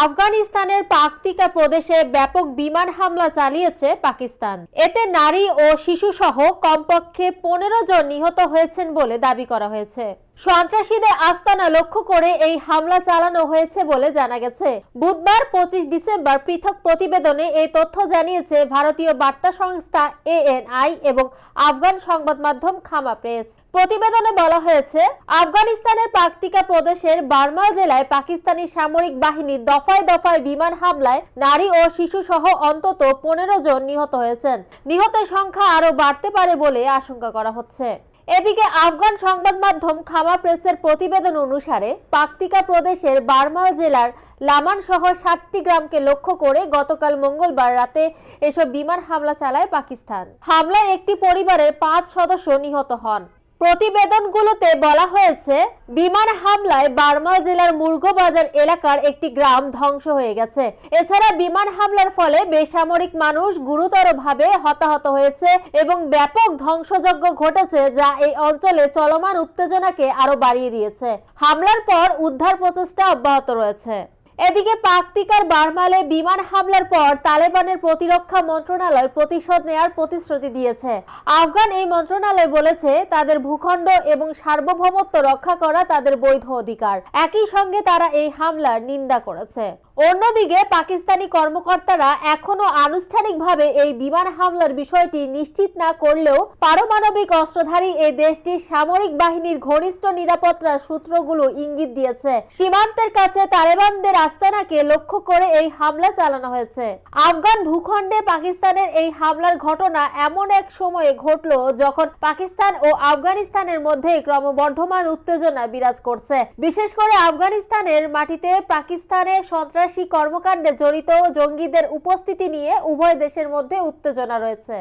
আফগানিস্তানের পাকতিকা প্রদেশে ব্যাপক বিমান হামলা চালিয়েছে পাকিস্তান। এতে নারী ও শিশু সহ কমপক্ষে পনেরো জন নিহত হয়েছেন বলে দাবি করা হয়েছে। সন্ত্রাসীদের আস্তানা লক্ষ্য করে এই হামলা চালানো হয়েছে বলে জানা গেছে। বুধবার পঁচিশ ডিসেম্বর পৃথক প্রতিবেদনে এই তথ্য জানিয়েছে ভারতীয় বার্তা সংস্থা এএনআই এবং আফগান সংবাদ মাধ্যম খামা প্রেস। প্রতিবেদনে বলা হয়েছে, আফগানিস্তানের পাকতিকা প্রদেশের বার্মা জেলায় পাকিস্তানি সামরিক বাহিনীর দফায় দফায় বিমান হামলায় নারী ও শিশু সহ অন্তত পনেরো জন নিহত হয়েছেন। নিহতের সংখ্যা আরও বাড়তে পারে বলে আশঙ্কা করা হচ্ছে। এদিকে আফগান সংবাদ মাধ্যম খামা প্রেসের প্রতিবেদন অনুসারে, পাকতিকা প্রদেশের বার্মাল জেলার লামান সহ সাতটি গ্রামকে লক্ষ্য করে গতকাল মঙ্গলবার রাতে এসব বিমান হামলা চালায় পাকিস্তান। হামলায় একটি পরিবারের পাঁচ সদস্য নিহত হন। প্রতিবেদনগুলোতে বলা হয়েছে, বিমান হামলায় বার্মা জেলার মুরগোবাজার এলাকার একটি গ্রাম ধ্বংস হয়ে গেছে। এছাড়া বিমান হামলার ফলে বেসামরিক মানুষ গুরুতরভাবে হতাহত হয়েছে এবং ব্যাপক ধ্বংসযজ্ঞ ঘটেছে যা এই অঞ্চলে চলমান উত্তেজনাকে আরও বাড়িয়ে দিয়েছে। হামলার পর উদ্ধার প্রচেষ্টা অব্যাহত রয়েছে। এদিকে পাকতিকার বার্মালে বিমান হামলার পর তালেবানের প্রতিরক্ষা মন্ত্রণালয় প্রতিশোধ নেয়ার প্রতিশ্রুতি দিয়েছে। আফগান এই মন্ত্রণালয় বলেছে, তাদের ভূখণ্ড এবং সার্বভৌমত্ব রক্ষা করা তাদের বৈধ অধিকার। একই সঙ্গে তারা এই হামলার নিন্দা করেছে। অন্যদিকে পাকিস্তানি কর্মকর্তারা এখনও আনুষ্ঠানিকভাবে এই বিমান হামলার বিষয়টি নিশ্চিত না করলেও পারমাণবিক অস্ত্রধারী এই দেশটির সামরিক বাহিনীর ঘনিষ্ঠ নিরাপত্তার সূত্রগুলো ইঙ্গিত দিয়েছে। সীমান্তের কাছে তালেবানদের আস্তানাকে লক্ষ্য করে এই হামলা চালানো হয়েছে। আফগান ভূখণ্ডে পাকিস্তানের এই হামলার ঘটনা এমন এক সময়ে ঘটলো যখন পাকিস্তান ও আফগানিস্তানের মধ্যে ক্রমবর্ধমান উত্তেজনা বিরাজ করছে। বিশেষ করে আফগানিস্তানের মাটিতে পাকিস্তানের সন্ত্রাসী কর্মকাণ্ডে জড়িত জঙ্গিদের উপস্থিতি নিয়ে উভয় দেশের মধ্যে উত্তেজনা রয়েছে।